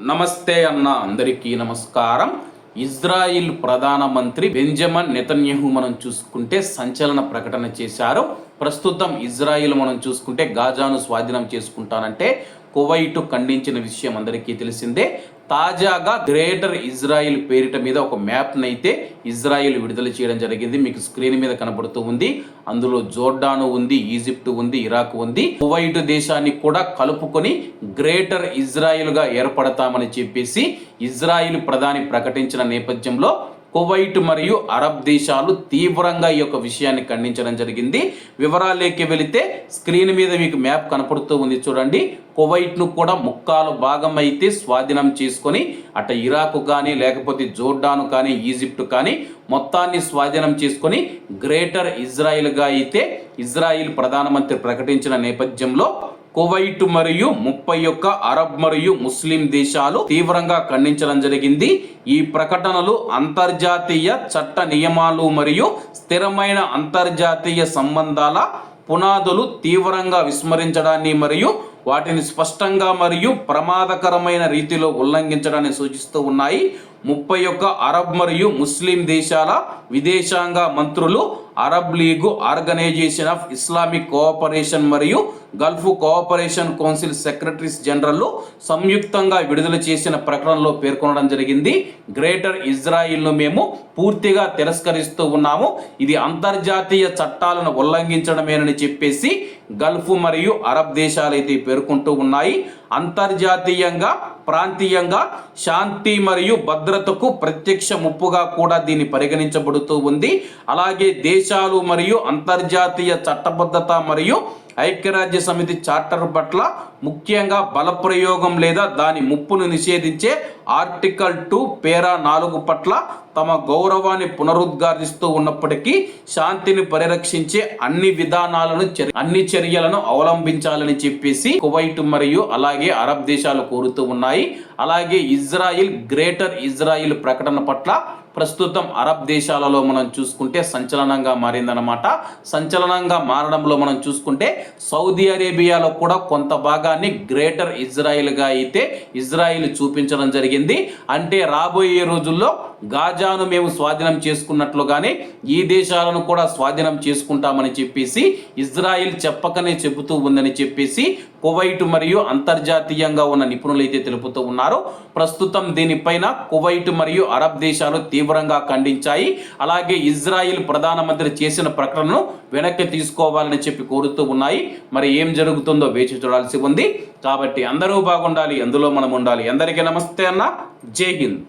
నమస్తే అన్న అందరికీ నమస్కారం. ఇజ్రాయిల్ ప్రధానమంత్రి బెంజమన్ నెతన్యహు మనం చూసుకుంటే సంచలన ప్రకటన చేశారు. ప్రస్తుతం ఇజ్రాయిల్ మనం చూసుకుంటే గాజాను స్వాధీనం చేసుకుంటానంటే కువైట్ ఖండించిన విషయం అందరికీ తెలిసిందే. తాజాగా గ్రేటర్ ఇజ్రాయిల్ పేరిట మీద ఒక మ్యాప్ను అయితే ఇజ్రాయిల్ విడుదల చేయడం జరిగింది. మీకు స్క్రీన్ మీద కనబడుతూ ఉంది. అందులో జోర్డాను ఉంది ఈజిప్ట్ ఉంది ఇరాక్ ఉంది. కువైట్ దేశాన్ని కూడా కలుపుకొని గ్రేటర్ ఇజ్రాయిల్గా ఏర్పడతామని చెప్పేసి ఇజ్రాయిల్ ప్రధాని ప్రకటించిన నేపథ్యంలో కువైట్ మరియు అరబ్ దేశాలు తీవ్రంగా ఈ యొక్క విషయాన్ని ఖండించడం జరిగింది. వివరాలేకి వెళితే స్క్రీన్ మీద మీకు మ్యాప్ కనపడుతూ ఉంది చూడండి. కువైట్ను కూడా ముక్కాలు భాగం అయితే స్వాధీనం చేసుకొని అటు ఇరాక్ కానీ లేకపోతే జోర్డాను కానీ ఈజిప్ట్ కానీ మొత్తాన్ని స్వాధీనం చేసుకొని గ్రేటర్ ఇజ్రాయిల్గా అయితే ఇజ్రాయిల్ ప్రధానమంత్రి ప్రకటించిన నేపథ్యంలో కువైట్ మరియు ముప్పై ఒక్క అరబ్ మరియు ముస్లిం దేశాలు తీవ్రంగా ఖండించడం జరిగింది. ఈ ప్రకటనలు అంతర్జాతీయ చట్ట నియమాలు మరియు స్థిరమైన అంతర్జాతీయ సంబంధాల పునాదులు తీవ్రంగా విస్మరించడాన్ని మరియు వాటిని స్పష్టంగా మరియు ప్రమాదకరమైన రీతిలో ఉల్లంఘించడాన్ని సూచిస్తూ ఉన్నాయి. ముప్పై ఒక్క అరబ్ మరియు ముస్లిం దేశాల విదేశాంగ మంత్రులు Arab league organisation of Islamic cooperation మరియు Gulf cooperation council secretaries general సంయుక్తంగా విడుదల చేసిన ప్రకటనలో పేర్కొనడం జరిగింది. గ్రేటర్ ఇజ్రాయిల్ను మేము పూర్తిగా తిరస్కరిస్తూ ఉన్నాము. ఇది అంతర్జాతీయ చట్టాలను ఉల్లంఘించడమేనని చెప్పేసి గల్ఫ్ మరియు అరబ్ దేశాలు అయితే పేర్కొంటూ ఉన్నాయి. అంతర్జాతీయంగా ప్రాంతీయంగా శాంతి మరియు భద్రతకు ప్రత్యక్ష ముప్పుగా కూడా దీన్ని పరిగణించబడుతూ ఉంది. అలాగే దేశాలు మరియు అంతర్జాతీయ చట్టబద్ధత మరియు ఐక్యరాజ్య సమితి చార్టర్ పట్ల ముఖ్యంగా బలప్రయోగం లేదా దాని ముప్పును నిషేధించే ఆర్టికల్ టూ పేరా నాలుగు పట్ల తమ గౌరవాన్ని పునరుద్ఘాటిస్తూ ఉన్నప్పటికీ శాంతిని పరిరక్షించే అన్ని విధానాలను అన్ని చర్యలను అవలంబించాలని చెప్పేసి కువైట్ మరియు అలాగే అరబ్ దేశాలు కోరుతూ ఉన్నాయి. అలాగే ఇజ్రాయిల్ గ్రేటర్ ఇజ్రాయిల్ ప్రకటన పట్ల ప్రస్తుతం అరబ్ దేశాలలో మనం చూసుకుంటే సంచలనంగా మారిందనమాట సంచలనంగా మారడంలో మనం చూసుకుంటే సౌదీ అరేబియాలో కూడా కొంత భాగాన్ని గ్రేటర్ ఇజ్రాయిల్గా అయితే ఇజ్రాయిల్ చూపించడం జరిగింది. అంటే రాబోయే రోజుల్లో గాజాను మేము స్వాధీనం చేసుకున్నట్లుగానే ఈ దేశాలను కూడా స్వాధీనం చేసుకుంటామని చెప్పేసి ఇజ్రాయిల్ చెప్పకనే చెబుతూ ఉందని చెప్పేసి కువైట్ మరియు అంతర్జాతీయంగా ఉన్న నిపుణులు అయితే తెలుపుతూ ఉన్నారు ప్రస్తుతం దీనిపైన కువైట్ మరియు అరబ్ దేశాలు తీవ్రంగా ఖండించాయి. అలాగే ఇజ్రాయిల్ ప్రధానమంత్రి చేసిన ప్రకటనను వెనక్కి తీసుకోవాలని చెప్పి కోరుతూ ఉన్నాయి. మరి ఏం జరుగుతుందో వేచి చూడాల్సి ఉంది. కాబట్టి అందరూ బాగుండాలి అందులో మనం ఉండాలి. అందరికీ నమస్తే అన్న. జై హింద్.